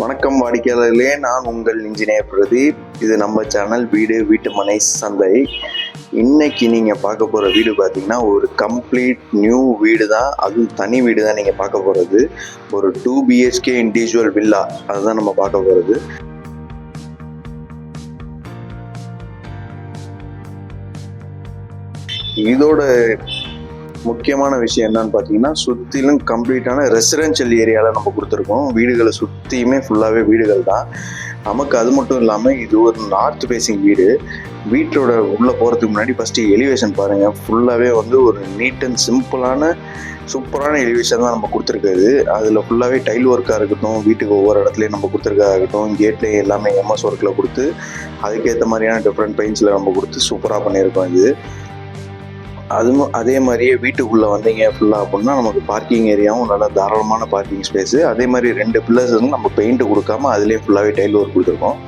வணக்கம் வாடிக்கையாளர்களே நான் உங்கள் இன்ஜினியர் பிரதீப். இது நம்ம சேனல் வீடு வீட்டு மனை சந்தை. இன்னைக்கு நீங்கள் பார்க்க போகிற வீடு பார்த்தீங்கன்னா ஒரு கம்ப்ளீட் நியூ வீடு தான் அது தனி வீடு தான் நீங்கள் பார்க்க போகிறது ஒரு டூ பிஹெச்கே இண்டிவிஜுவல் வில்லா அதுதான் நம்ம பார்க்க போகிறது இதோட முக்கியமான விஷயம் என்னன்னு பார்த்தீங்கன்னா சுற்றிலும் கம்ப்ளீட்டான ரெசிடென்ஷியல் ஏரியாவில் நம்ம கொடுத்துருக்கோம். வீடுகளை சுற்றியுமே ஃபுல்லாகவே வீடுகள் தான். நமக்கு அது மட்டும் இல்லாமல் இது ஒரு நார்த் ஃபேஸிங் வீடு. வீட்டோட உள்ளே போகிறதுக்கு முன்னாடி ஃபஸ்ட்டு எலிவேஷன் பாருங்கள் ஃபுல்லாகவே வந்து ஒரு நீட் அண்ட் சிம்பிளான சூப்பரான எலிவேஷன் தான் நம்ம கொடுத்துருக்குது அதில் ஃபுல்லாகவே டைல் ஒர்க்காக இருக்கட்டும் வீட்டுக்கு ஒவ்வொரு இடத்துலையும் நம்ம கொடுத்துருக்கா இருக்கட்டும் கேட்லேயும் எல்லாமே எம்எஸ் ஒர்க்கில் கொடுத்து அதுக்கேற்ற மாதிரியான டிஃப்ரெண்ட் பெயிண்ட்ஸில் நம்ம கொடுத்து சூப்பராக பண்ணியிருக்கோம் இது. அதுவும் அதே மாதிரியே வீட்டுக்குள்ளே வந்தீங்க ஃபுல்லாக அப்படின்னா நமக்கு பார்க்கிங் ஏரியாவும் நல்லா தாராளமான பார்க்கிங் ஸ்பேஸு அதே மாதிரி ரெண்டு பில்லர்ஸ் வந்து நம்ம பெயிண்ட் கொடுக்காம அதுலேயே ஃபுல்லாகவே டைல் ஒர்க் கொடுத்துருக்கோம்.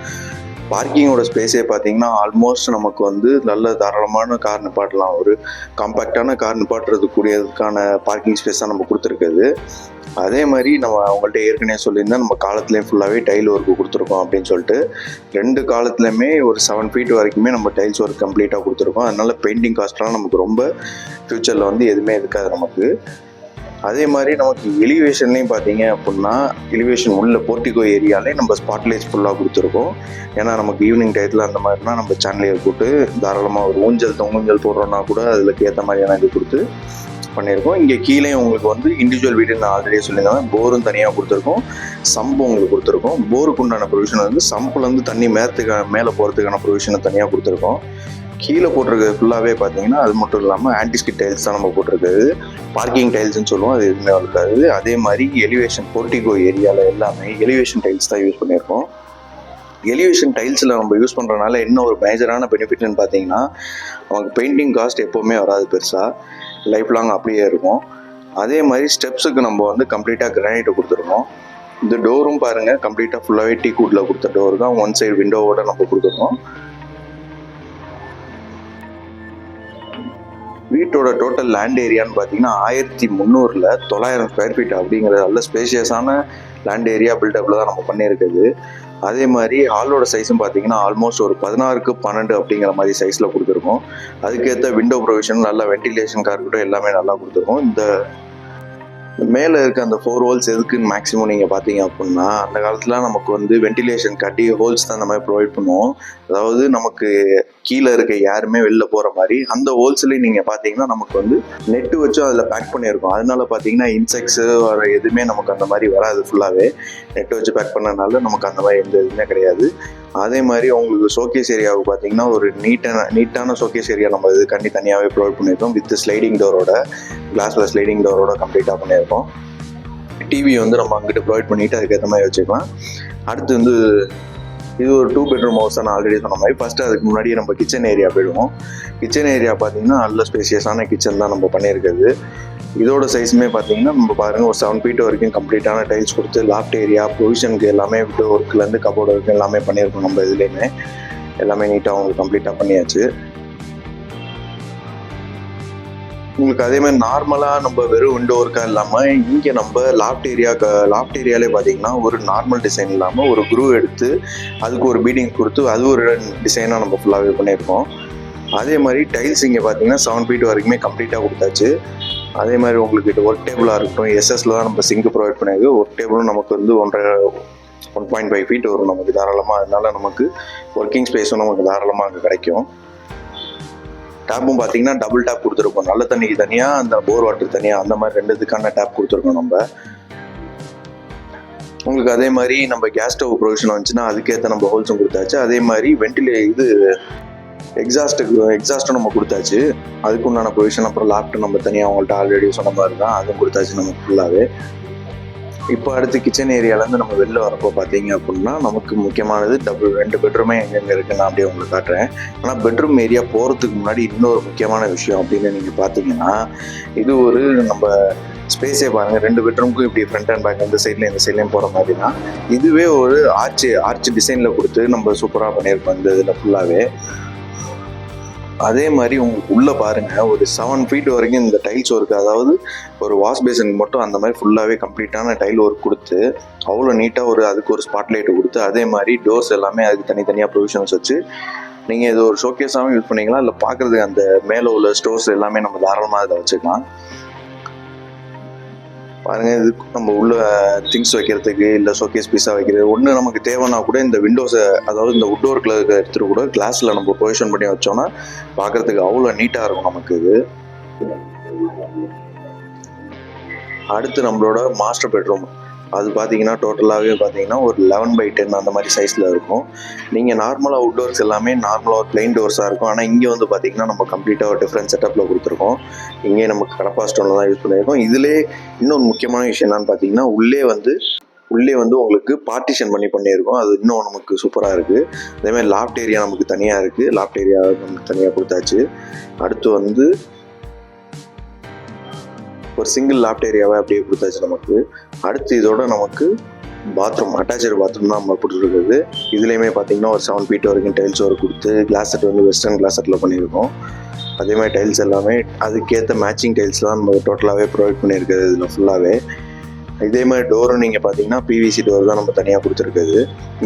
பார்க்கிங்கோட ஸ்பேஸே பார்த்தீங்கன்னா ஆல்மோஸ்ட் நமக்கு வந்து நல்ல தாராளமான கார் நிப்பாட்டலாம். ஒரு காம்பேக்டான கார் நிப்பாட்டுறது கூடியதுக்கான பார்க்கிங் ஸ்பேஸ் தான் நம்ம கொடுத்துருக்குது அதே மாதிரி நம்ம அவங்கள்ட்ட ஏற்கனவே சொல்லியிருந்தா நம்ம காலத்துலேயும் ஃபுல்லாகவே டைல் ஒர்க்கு கொடுத்துருக்கோம் அப்படின்னு சொல்லிட்டு ரெண்டு காலத்துலையுமே ஒரு செவன் ஃபீட் வரைக்குமே நம்ம டைல்ஸ் ஒர்க் கம்ப்ளீட்டாக கொடுத்துருக்கோம். அதனால பெயிண்டிங் காஸ்ட்லாம் நமக்கு ரொம்ப ஃப்யூச்சரில் வந்து எதுவுமே இருக்காது நமக்கு. அதே மாதிரி நமக்கு எலிவேஷன்லேயும் பார்த்தீங்க அப்படின்னா எலிவேஷன் உள்ள போர்ட்டிகோ ஏரியாலே நம்ம ஸ்பாட்லைட்ஸ் ஃபுல்லாக கொடுத்துருக்கோம். ஏன்னா நமக்கு ஈவினிங் டயத்தில் அந்த மாதிரினா நம்ம சேனலில் போட்டு தாராளமாக ஒரு ஊஞ்சல் ஊஞ்சல் போடுறோன்னா கூட அதுக்கு ஏற்ற மாதிரியான இது கொடுத்து பண்ணியிருக்கோம். இங்கே கீழே உங்களுக்கு வந்து இண்டிவிஜுவல் வீடு நான் ஆல்ரெடி சொல்லியிருந்தேன். போரும் தனியாக கொடுத்துருக்கோம். சம்பு உங்களுக்கு கொடுத்துருக்கோம். போருக்கு உண்டான ப்ரொவிஷன் வந்து சம்புலேருந்து தண்ணி மேறத்துக்கு மேலே போகிறதுக்கான ப்ரொவிஷனை தனியாக கொடுத்துருக்கோம். கீழே போட்டிருக்கிறது ஃபுல்லாகவே பார்த்தீங்கன்னா அது மட்டும் இல்லாமல் ஆன்டிஸ்கிட் டைல்ஸ் தான் நம்ம போட்டிருக்கிறது. பார்க்கிங் டைல்ஸ்னு சொல்லுவோம் அது எதுவுமே இருக்காது. அதே மாதிரி எலிவேஷன் போர்ட்டிகோ ஏரியாவில் எல்லாமே எலிவேஷன் டைல்ஸ் தான் யூஸ் பண்ணியிருக்கோம். எலிவேஷன் டைல்ஸில் நம்ம யூஸ் பண்ணுறதுனால என்ன ஒரு மேஜரான பெனிஃபிட்னு பார்த்தீங்கன்னா நமக்கு பெயிண்டிங் காஸ்ட் எப்போவுமே வராது பெருசாக லைஃப் லாங் அப்படியே இருக்கும். அதே மாதிரி ஸ்டெப்ஸுக்கு நம்ம வந்து கம்ப்ளீட்டாக கிரானைட்டை கொடுத்துருக்கோம் இந்த டோரும் பாருங்கள் கம்ப்ளீட்டாக ஃபுல்லாகவே டீ கூட்டில் கொடுத்த டோர் தான். ஒன் சைடு விண்டோவோட நம்ம கொடுத்துருக்கோம் வீட்டோட டோட்டல் லேண்ட் ஏரியான்னு பார்த்தீங்கன்னா ஆயிரத்தி முந்நூறில் தொள்ளாயிரம் ஸ்கொயர் ஃபீட் அப்படிங்கிறது நல்ல ஸ்பேஷியஸான லேண்ட் ஏரியா பில்டப்பில் தான் நம்ம பண்ணியிருக்குது. அதே மாதிரி ஹாலோட சைஸும் பார்த்தீங்கன்னா ஆல்மோஸ்ட் ஒரு பதினாறுக்கு பன்னெண்டு அப்படிங்கிற மாதிரி சைஸில் கொடுத்துருக்கோம். அதுக்கேற்ற விண்டோ ப்ரொவிஷன் நல்லா வென்டிலேஷனுக்காக இருக்கட்டும் எல்லாமே நல்லா கொடுத்துருக்கோம். இந்த மேலே இருக்க அந்த ஃபோர் ஹோல்ஸ் எதுக்குன்னு மேக்ஸிமம் நீங்கள் பார்த்தீங்க அப்படின்னா அந்த காலத்தில் நமக்கு வந்து வென்டிலேஷன் கட்டி ஹோல்ஸ் தான் அந்த மாதிரி ப்ரொவைட் பண்ணுவோம். அதாவது நமக்கு கீழே இருக்க யாருமே வெளில போகிற மாதிரி அந்த ஹோல்ஸ்லேயும் நீங்கள் பார்த்தீங்கன்னா நமக்கு வந்து நெட்டு வச்சும் அதில் பேக் பண்ணியிருக்கோம். அதனால பார்த்தீங்கன்னா இன்செக்ட்ஸு வர எதுவுமே நமக்கு அந்த மாதிரி வராது ஃபுல்லாகவே நெட்டு வச்சு பேக் பண்ணனால நமக்கு அந்த மாதிரி எந்த இதுவுமே கிடையாது. அதே மாதிரி உங்களுக்கு ஷோகேஸ் ஏரியாவுக்கு பார்த்தீங்கன்னா ஒரு நீட்டான நீட்டான ஷோகேஸ் ஏரியா நம்ம இது கண்டி தனியாகவே ப்ரொவைட் பண்ணியிருக்கோம் வித் ஸ்லைடிங் டோரோட கிளாஸில் ஸ்லைடிங் டோரோட கம்ப்ளீட்டாக பண்ணியிருக்கோம். டிவி வந்து நம்ம அங்கிட்டு ப்ரொவைட் பண்ணிவிட்டு அதுக்கேற்ற மாதிரி வச்சுக்கலாம். அடுத்து வந்து இது ஒரு டூ பெட்ரூம் ஹவுஸ் நான் ஆல்ரெடி சொன்ன மாதிரி. ஃபஸ்ட்டு அதுக்கு முன்னாடி நம்ம கிச்சன் ஏரியா போயிடுவோம். கிச்சன் ஏரியா பார்த்தீங்கன்னா நல்ல ஸ்பேசியஸான கிச்சன் தான் நம்ம பண்ணியிருக்கிறது. இதோட சைஸுமே பார்த்தீங்கன்னா நம்ம பாருங்கள் ஒரு செவன் ஃபீட் வரைக்கும் கம்ப்ளீட்டான டைல்ஸ் கொடுத்து லாஃப்ட் ஏரியா ப்ரொவிஷனுக்கு எல்லாமே விட்டு ஒர்க்லேருந்து கபோர்டு வரைக்கும் எல்லாமே பண்ணியிருக்கோம் நம்ம இதுலேயுமே. எல்லாமே நீட்டாக அவங்களுக்கு கம்ப்ளீட்டாக பண்ணியாச்சு. உங்களுக்கு அதே மாதிரி நார்மலாக நம்ம வெறும் விண்டோ ஒர்க்காக இல்லாமல் இங்கே நம்ம லாஃப்ட் ஏரியா லாஃப்ட் ஏரியாலே பார்த்தீங்கன்னா ஒரு நார்மல் டிசைன் இல்லாமல் ஒரு குரூ எடுத்து அதுக்கு ஒரு பீடிங் கொடுத்து அது ஒரு டிசைனாக நம்ம ஃபுல்லாகவே பண்ணியிருக்கோம். அதே மாதிரி டைல்ஸ் இங்கே பார்த்தீங்கன்னா செவன் ஃபீட் வரைக்குமே கம்ப்ளீட்டாக கொடுத்தாச்சு. அதே மாதிரி உங்களுக்கு ஒர்க் டேபிளாக இருக்கட்டும் எஸ்எஸ்ல தான் நம்ம சிங்க் ப்ரொவைட் பண்ணியிருக்கு. ஒர்க் டேபிளும் நமக்கு வந்து ஒன்றரை ஒன் பாயிண்ட் ஃபைவ் ஃபீட் வரும். நமக்கு தாராளமாக அதனால நமக்கு ஒர்க்கிங் ஸ்பேஸும் நமக்கு தாராளமாக அங்கே கிடைக்கும். டேப்பும் பார்த்தீங்கன்னா டபுள் டேப் கொடுத்துருக்கோம். நல்ல தண்ணிக்கு தனியாக அந்த போர் வாட்டர் தனியாக அந்த மாதிரி ரெண்டு இதுக்கான டேப் கொடுத்துருக்கோம் நம்ம. உங்களுக்கு அதே மாதிரி நம்ம கேஸ் ஸ்டவ் ப்ரொவிஷன் வந்துச்சுன்னா அதுக்கேற்ற நம்ம ஹோல்ஸும் கொடுத்தாச்சு. அதே மாதிரி வெண்டிலே இது எக்ஸாஸ்ட்டுக்கு எக்ஸாஸ்ட்டும் நம்ம கொடுத்தாச்சு. அதுக்கு உண்டான ப்ரொவிஷன் அப்புறம் லேப்டாப் நம்ம தனியாக அவங்கள்ட்ட ஆல்ரெடி சொன்ன மாதிரி தான் அதுவும் கொடுத்தாச்சு நமக்கு ஃபுல்லாகவே இப்போ அடுத்து கிச்சன் ஏரியாலேருந்து நம்ம வெளில வரப்போ பார்த்தீங்க அப்படின்னா நமக்கு முக்கியமானது டபுள் ரெண்டு பெட்ரூமே எங்கெங்கே இருக்குன்னு நான் அப்படியே உங்களுக்கு காட்டுறேன். ஆனால் பெட்ரூம் ஏரியா போகிறதுக்கு முன்னாடி இன்னொரு முக்கியமான விஷயம் அப்படின்னு நீங்கள் பார்த்தீங்கன்னா இது ஒரு நம்ம ஸ்பேஸே பாருங்கள் ரெண்டு பெட்ரூமுக்கும் இப்படி ஃப்ரண்ட் அண்ட் பேக் இந்த சைட்லேயும் இந்த சைட்லேயும் போகிற மாதிரி தான் இதுவே ஒரு ஆர்ச் ஆர்ச் டிசைனில் கொடுத்து நம்ம சூப்பராக பண்ணியிருக்கோம். இந்த இதில் ஃபுல்லாகவே அதே மாதிரி உங்களுக்கு உள்ளே பாருங்கள் ஒரு செவன் ஃபீட் வரைக்கும் இந்த டைல்ஸ் ஒர்க் அதாவது ஒரு வாஷ் பேசனுக்கு மட்டும் அந்த மாதிரி ஃபுல்லாகவே கம்ப்ளீட்டான டைல் ஒர்க் கொடுத்து அவ்வளோ நீட்டாக ஒரு அதுக்கு ஒரு ஸ்பாட் லைட்டு கொடுத்து அதே மாதிரி டோர்ஸ் எல்லாமே அதுக்கு தனித்தனியாக ப்ரொவிஷன்ஸ் வச்சு நீங்கள் இது ஒரு ஷோகேஸாகவும் யூஸ் பண்ணிக்கலாம் இல்லை பார்க்குறதுக்கு அந்த மேலே உள்ள ஸ்டோர்ஸ் எல்லாமே நம்ம தாராளமாக இதை வச்சுக்கலாம். பாருங்கள் இது நம்ம உள்ள திங்ஸ் வைக்கிறதுக்கு இல்லை ஷோகேஸ் பீஸாக வைக்கிறது ஒன்று நமக்கு தேவைன்னா கூட இந்த விண்டோஸை அதாவது இந்த உட் ஒர்க்கில் எடுத்துகிட்டு கூட கிளாஸில் நம்ம பொசிஷன் பண்ணி வச்சோம்னா பார்க்குறதுக்கு அவ்வளோ நீட்டாக இருக்கும் நமக்கு இது. அடுத்து நம்மளோட மாஸ்டர் பெட்ரூம் அது பார்த்தீங்கன்னா டோட்டலாகவே பார்த்தீங்கன்னா ஒரு லெவன் பை டென் அந்த மாதிரி சைஸில் இருக்கும். நீங்கள் நார்மலாக அவுட் டோர்ஸ் எல்லாமே நார்மலாக ஒரு பிளைன் டோர்ஸாக இருக்கும். ஆனால் இங்கே வந்து பார்த்தீங்கன்னா நம்ம கம்ப்ளீட்டாக ஒரு டிஃப்ரெண்ட் செட்டப்பில் கொடுத்துருக்கோம். இங்கே நமக்கு கடப்பா ஸ்டோனில் தான் யூஸ் பண்ணியிருக்கோம். இதிலே இன்னொரு முக்கியமான விஷயம் என்னன்னு பார்த்தீங்கன்னா உள்ளே வந்து உள்ளே வந்து உங்களுக்கு பார்ட்டிஷன் பண்ணி பண்ணியிருக்கோம். அது இன்னும் நமக்கு சூப்பராக இருக்குது அதேமாதிரி லாஃப்ட் ஏரியா நமக்கு தனியாக இருக்குது லாஃப்ட் ஏரியா நமக்கு தனியாக கொடுத்தாச்சு. அடுத்து வந்து ஒரு சிங்கிள் லாஃப்ட் ஏரியாவை அப்படியே கொடுத்தாச்சு நமக்கு. அடுத்து இதோட நமக்கு பாத்ரூம் அட்டாச்சர் பாத்ரூம் தான் நம்ம கொடுத்துருக்குது இதுலேயுமே பார்த்தீங்கன்னா ஒரு செவன் ஃபீட் வரைக்கும் டைல்ஸ் ஒரு கொடுத்து கிளாஸ் செட் வந்து வெஸ்டர்ன் கிளாஸ் செட்டில் பண்ணியிருக்கோம். அதே மாதிரி டைல்ஸ் எல்லாமே அதுக்கேற்ற மேட்சிங் டைல்ஸ் தான் நம்ம டோட்டலாகவே ப்ரொவைட் பண்ணியிருக்கிறது இதில் ஃபுல்லாகவே இதே மாதிரி டோரும் நீங்கள் பார்த்தீங்கன்னா பிவிசி டோர் தான் நம்ம தனியாக கொடுத்துருக்குது.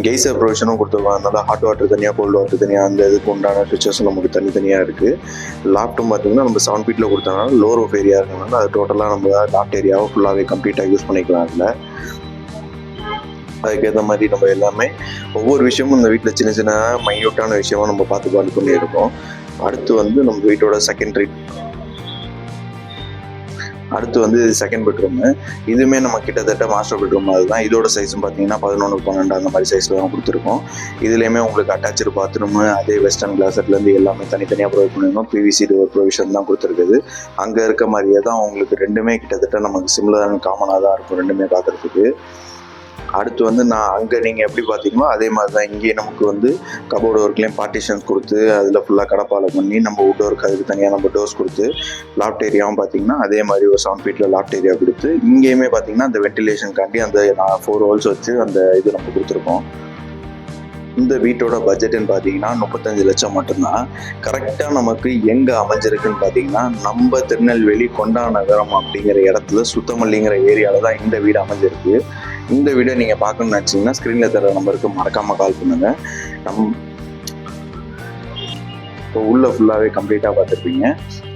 கெய்சர் ப்ரொவிஷனும் கொடுத்துருக்கோம் அதனால ஹாட் வாட்டர் தனியாக கோல்டு வாட்டர் தனியாக அந்த இதுக்கு உண்டான ஃபிச்சர்ஸும் நமக்கு தனித்தனியாக இருக்குது லாப்டும் பார்த்தீங்கன்னா நம்ம செவன் ஃபீட்டில் கொடுத்தனால லோ ரூஃப் ஏரியா இருக்கனால அது டோட்டலாக நம்ம லாப்ட் ஏரியாவும் ஃபுல்லாகவே கம்ப்ளீட்டாக யூஸ் பண்ணிக்கலாம் அதில். அதுக்கேற்ற மாதிரி நம்ம எல்லாமே ஒவ்வொரு விஷயமும் இந்த வீட்டில் சின்ன சின்ன மைன்யூட்டான விஷயமா நம்ம பார்த்து பார்த்து பண்ணியிருக்கோம். அடுத்து வந்து நம்ம வீட்டோட செகண்டரி அடுத்து வந்து செகண்ட் பெட்ரூமு இதுவுமே நம்ம கிட்டத்தட்ட மாஸ்டர் பெட்ரூம் அதுதான் இதோட சைஸும் பார்த்தீங்கன்னா பதினொன்று பன்னெண்டு அந்த மாதிரி சைஸில் தான் கொடுத்துருக்கோம். இதுலேயுமே உங்களுக்கு அட்டாச்சு பாத்ரூமு அதே வெஸ்டர்ன் கிளாஸட்லேருந்து எல்லாமே தனித்தனியாக ப்ரொவைட் பண்ணியிருக்கோம் பிவிசி டோர் ப்ரொவிஷன் தான் கொடுத்துருக்குது. அங்கே இருக்க மாதிரியே தான் உங்களுக்கு ரெண்டுமே கிட்டத்தட்ட நமக்கு சிம்லரான காமனாக தான் இருக்கும். ரெண்டுமே பார்க்குறதுக்கு அடுத்து வந்து நான் அங்கே நீங்கள் எப்படி பார்த்தீங்களோ அதே மாதிரி தான் இங்கேயே நமக்கு வந்து கபோர்டு ஒர்க்லேயும் பார்ட்டிஷன்ஸ் கொடுத்து அதில் ஃபுல்லாக கடப்பாலை பண்ணி நம்ம வுட் ஒர்க் அதுக்கு தனியாக நம்ம டோர்ஸ் கொடுத்து லாஃப்ட் ஏரியாவும் பார்த்தீங்கன்னா அதே மாதிரி ஒரு செவன் ஃபீட்டில் லாஃப்ட் ஏரியா கொடுத்து இங்கேயுமே பார்த்தீங்கன்னா அந்த வென்டிலேஷனுக்காண்டி அந்த நான் ஃபோர் ஹோல்ஸ் வச்சு அந்த இது நம்ம கொடுத்துருக்கோம். இந்த வீட்டோட பட்ஜெட்டுன்னு பார்த்தீங்கன்னா முப்பத்தஞ்சு லட்சம் மட்டும்தான். கரெக்டாக நமக்கு எங்கே அமைஞ்சிருக்குன்னு பார்த்தீங்கன்னா நம்ம திருநெல்வேலி கொண்டா நகரம் அப்படிங்கிற இடத்துல சுத்தமல்லிங்கிற ஏரியாவில் தான் இந்த வீடு அமைஞ்சிருக்கு. இந்த வீடை நீங்கள் பார்க்கணும்னு நினச்சிங்கன்னா ஸ்க்ரீனில் தர நம்பருக்கு மறக்காமல் கால் பண்ணுங்கள் நம் இப்போ உள்ளே ஃபுல்லாகவே கம்ப்ளீட்டாக பார்த்துருப்பீங்க.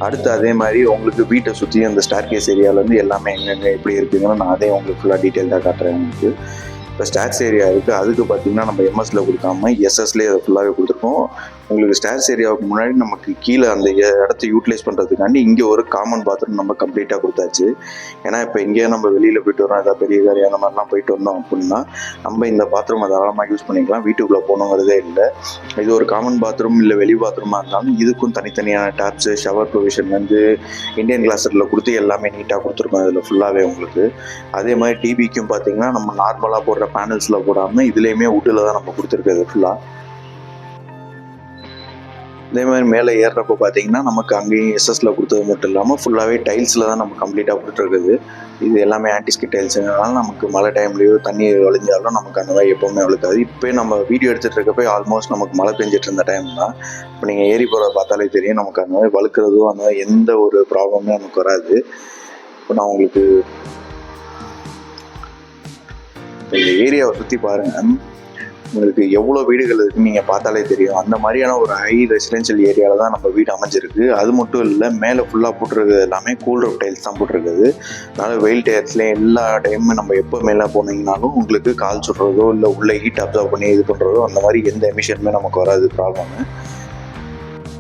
அடுத்து அதே மாதிரி உங்களுக்கு வீட்டை சுற்றி அந்த ஸ்டார் கேஸ் ஏரியாவிலேருந்து எல்லாமே எங்கெங்கே எப்படி இருக்குதுன்னு நான் அதே உங்களுக்கு ஃபுல்லாக டீட்டெயில்டாக காட்டுறேன் உங்களுக்கு. இப்போ ஸ்டாட்ஸ் ஏரியா இருக்குது அதுக்கு பார்த்தீங்கன்னா நம்ம எம்எஸ்ல கொடுக்காம எஸ்எஸ்லேயே அதை ஃபுல்லாகவே கொடுத்துருக்கோம். உங்களுக்கு ஸ்டார்ஸ் ஏரியாவுக்கு முன்னாடி நமக்கு கீழே அந்த இடத்த யூட்டிலைஸ் பண்ணுறதுக்காண்டி இங்கே ஒரு காமன் பாத்ரூம் நம்ம கம்ப்ளீட்டாக கொடுத்தாச்சு. ஏன்னா இப்போ இங்கேயே நம்ம வெளியில் போயிட்டு வரோம் ஏதாவது பெரிய காரியம் அந்த மாதிரிலாம் போயிட்டு வந்தோம் அப்படின்னா நம்ம இந்த பாத்ரூம் தாராளமாக யூஸ் பண்ணிக்கலாம். வீட்டுக்குள்ளே போகணுங்கிறதே இல்லை. இது ஒரு காமன் பாத்ரூம் இல்லை வெளி பாத்ரூமாக இருந்தாலும் இதுக்கும் தனித்தனியான டேப்ஸு ஷவர் ப்ரொவிஷன் வந்து இந்தியன் கிளாஸரில் கொடுத்து எல்லாமே நீட்டாக கொடுத்துருக்கோம் இதில் ஃபுல்லாகவே உங்களுக்கு. அதே மாதிரி டிவிக்கும் பார்த்தீங்கன்னா நம்ம நார்மலாக போடுற பேனல்ஸில் போடாமல் இதுலேயுமே வீட்டில் தான் நம்ம கொடுத்துருக்கிறது ஃபுல்லாக இதே மாதிரி மேலே ஏறுறப்போ பார்த்தீங்கன்னா நமக்கு அங்கேயும் எஸ்எஸ்ல கொடுத்தது மட்டும் இல்லாமல் ஃபுல்லாகவே டைல்ஸில் தான் நம்ம கம்ப்ளீட்டாக கொடுத்துருக்குது. இது எல்லாமே ஆன்டிஸ்கி டைல்ஸுனால நமக்கு மழை டைம்லேயோ தண்ணி வழிஞ்சாலும் நமக்கு அந்த மாதிரி எப்போவுமே வழுக்காது. இப்போ நம்ம வீடியோ எடுத்துகிட்டு இருக்கப்போ ஆல்மோஸ்ட் நமக்கு மழை பெஞ்சிட்டு இருந்த டைம் தான். இப்போ நீங்கள் ஏறி போகிறத பார்த்தாலே தெரியும் நமக்கு அந்த மாதிரி வழுக்கிறதோ அந்த மாதிரி எந்த ஒரு ப்ராப்ளமும் நமக்கு வராது. இப்போ நான் உங்களுக்கு இந்த ஏரியாவை சுற்றி பாருங்கள் உங்களுக்கு எவ்வளோ வீடுகள் இருக்குன்னு நீங்கள் பார்த்தாலே தெரியும். அந்த மாதிரியான ஒரு ஹை ரெசிடென்ஷியல் ஏரியாவில் தான் நம்ம வீடு அமைஞ்சிருக்கு. அது மட்டும் இல்லை மேலே ஃபுல்லாக போட்டிருக்கிறது எல்லாமே கூல் ரூப் டைல்ஸ் தான் போட்டிருக்குது. அதனால் வெயில் டயர்ஸ்லேயும் எல்லா டைமும் நம்ம எப்போ மேலே போனீங்கனாலும் உங்களுக்கு கால் சுடுறதோ இல்லை உள்ளே ஹீட் அப்சர்வ் பண்ணி இது பண்ணுறதோ அந்த மாதிரி எந்த எமிஷனுமே நமக்கு வராது. ப்ராப்ளம்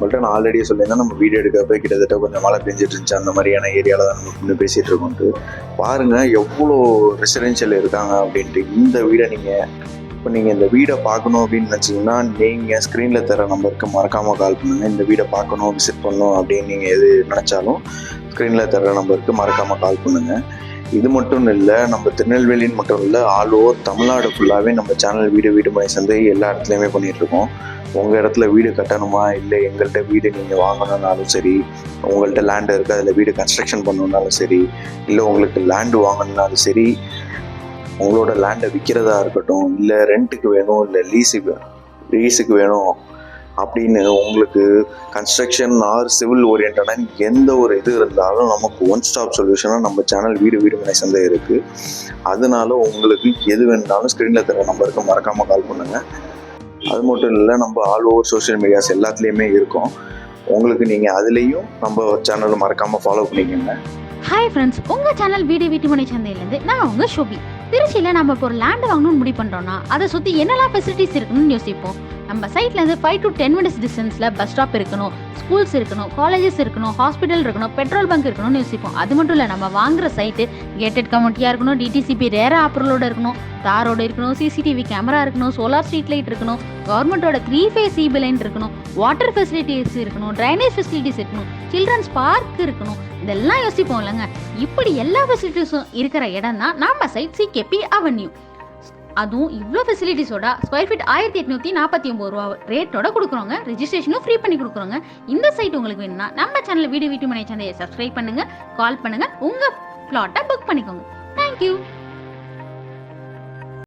பட் நான் ஆல்ரெடியே சொல்லியிருந்தேன் நம்ம வீடியோ எடுக்கிறப்ப கிட்டத்தட்ட கொஞ்சம் மழை பெஞ்சிட்டு இருந்துச்சு. அந்த மாதிரியான ஏரியாவில் தான் நம்ம இன்னும் பேசிகிட்டு இருக்கோம்ட்டு பாருங்கள் எவ்வளோ ரெசிடென்ஷியல் இருக்காங்க அப்படின்ட்டு. இந்த வீடை நீங்கள் இப்போ நீங்கள் இந்த வீடை பார்க்கணும் அப்படின்னு நினச்சிங்கன்னா நீங்கள் ஸ்க்ரீனில் தர நம்பருக்கு மறக்காமல் கால் பண்ணுங்கள் இந்த வீடை பார்க்கணும் விசிட் பண்ணணும் அப்படின்னு நீங்கள் எது நினச்சாலும் ஸ்க்ரீனில் தர நம்பருக்கு மறக்காமல் கால் பண்ணுங்கள் இது மட்டும் இல்லை நம்ம திருநெல்வேலின்னு மட்டும் இல்லை ஆல் ஓவர் தமிழ்நாடு ஃபுல்லாகவே நம்ம சேனல் வீடு வீடு மனை சந்தை எல்லா இடத்துலையுமே பண்ணிகிட்ருக்கோம் உங்கள் இடத்துல வீடு கட்டணுமா? இல்லை எங்கள்கிட்ட வீடு நீங்கள் வாங்கணும்னாலும் சரி உங்கள்கிட்ட லேண்ட் இருக்குது அதில் வீடு கன்ஸ்ட்ரக்ஷன் பண்ணணுன்னாலும் சரி இல்லை உங்களுக்கு லேண்டு வாங்கணுன்னாலும் சரி உங்களோட லேண்டை விற்கிறதா இருக்கட்டும் இல்லை ரெண்ட்டுக்கு வேணும் இல்லை லீஸுக்கு லீஸுக்கு வேணும் அப்படின்னு உங்களுக்கு கன்ஸ்ட்ரக்ஷன் ஆர் சிவில் ஓரியன்டான எந்த ஒரு இது இருந்தாலும் நமக்கு ஒன் ஸ்டாப் சொல்யூஷனாக நம்ம சேனல் வீடு வீடு மனை சந்தை இருக்குது அதனால உங்களுக்கு எது வேணாலும் ஸ்க்ரீனில் தர நம்பருக்கு மறக்காமல் கால் பண்ணுங்கள் அது மட்டும் இல்லை நம்ம ஆல் ஓவர் சோஷியல் மீடியாஸ் எல்லாத்துலேயுமே இருக்கோம். உங்களுக்கு நீங்கள் அதுலேயும் நம்ம சேனலை மறக்காமல் ஃபாலோ பண்ணிக்கோங்க. ஹாய் ஃப்ரெண்ட்ஸ் உங்கள் சேனல் வீடு வீட்டு மனை சந்தையிலேருந்து நான் உங்கள் ஷோபி. திருச்சியில் நம்ம இப்போ ஒரு லேண்ட் வாங்கணும்னு முடிவு பண்ணுறோன்னா அதை சுற்றி என்னெல்லாம் ஃபெசிலிட்டிஸ் இருக்குன்னு யோசிப்போம். நம்ம சைட்லேருந்து ஃபைவ் டு டென் மினிட்ஸ் டிஸ்டன்ஸில் பஸ் ஸ்டாப் இருக்கணும் ஸ்கூல்ஸ் இருக்கணும் காலேஜஸ் இருக்கணும் ஹாஸ்பிட்டல் இருக்கணும் பெட்ரோல் பங்க் இருக்கணும்னு யோசிப்போம். அது மட்டும் இல்லை நம்ம வாங்குற சைட்டு கேட்டட் கமிட்டியாக இருக்கணும் டிடிசிபி ரேர ஆப்பரோட இருக்கணும் தாரோடு இருக்கணும் சிசிடிவி கேமரா இருக்கணும் சோலார் ஸ்ட்ரீட் லைட் இருக்கணும் கவர்மெண்ட்டோட த்ரீ ஃபேஸ் சிபி லைன் இருக்கணும் வாட்டர் ஃபெசிலிட்டிஸ் இருக்கணும் ட்ரைனேஜ் ஃபெசிலிட்டிஸ் இருக்கணும் சில்ட்ரன்ஸ் பார்க் இருக்கணும். இதெல்லாம் யோசிப்போம் இல்லைங்க. இப்படி எல்லா ஃபெசிலிட்டிஸும் இருக்கிற இடம் தான் நம்ம சைட் சிகேபி அவென்யூ அதுவும் இவ்வளோ ஃபெசிலிட்டிஸோட ஸ்கொயர் ஃபீட் ஆயிரத்தி எட்நூற்றி நாற்பத்தி ஒம்பது ரூபா ரேட்டோட கொடுக்குறோங்க. ரெஜிஸ்ட்ரேஷனும் ஃப்ரீ பண்ணி கொடுக்குறோங்க. இந்த சைட் உங்களுக்கு வேணும்னா நம்ம சேனல் வீடியோ வீட்டு மனை சேனலை சப்ஸ்கிரைப் பண்ணுங்க. கால் பண்ணுங்க. உங்க பிளாட்டை புக் பண்ணிக்கோங்க. தேங்க்யூ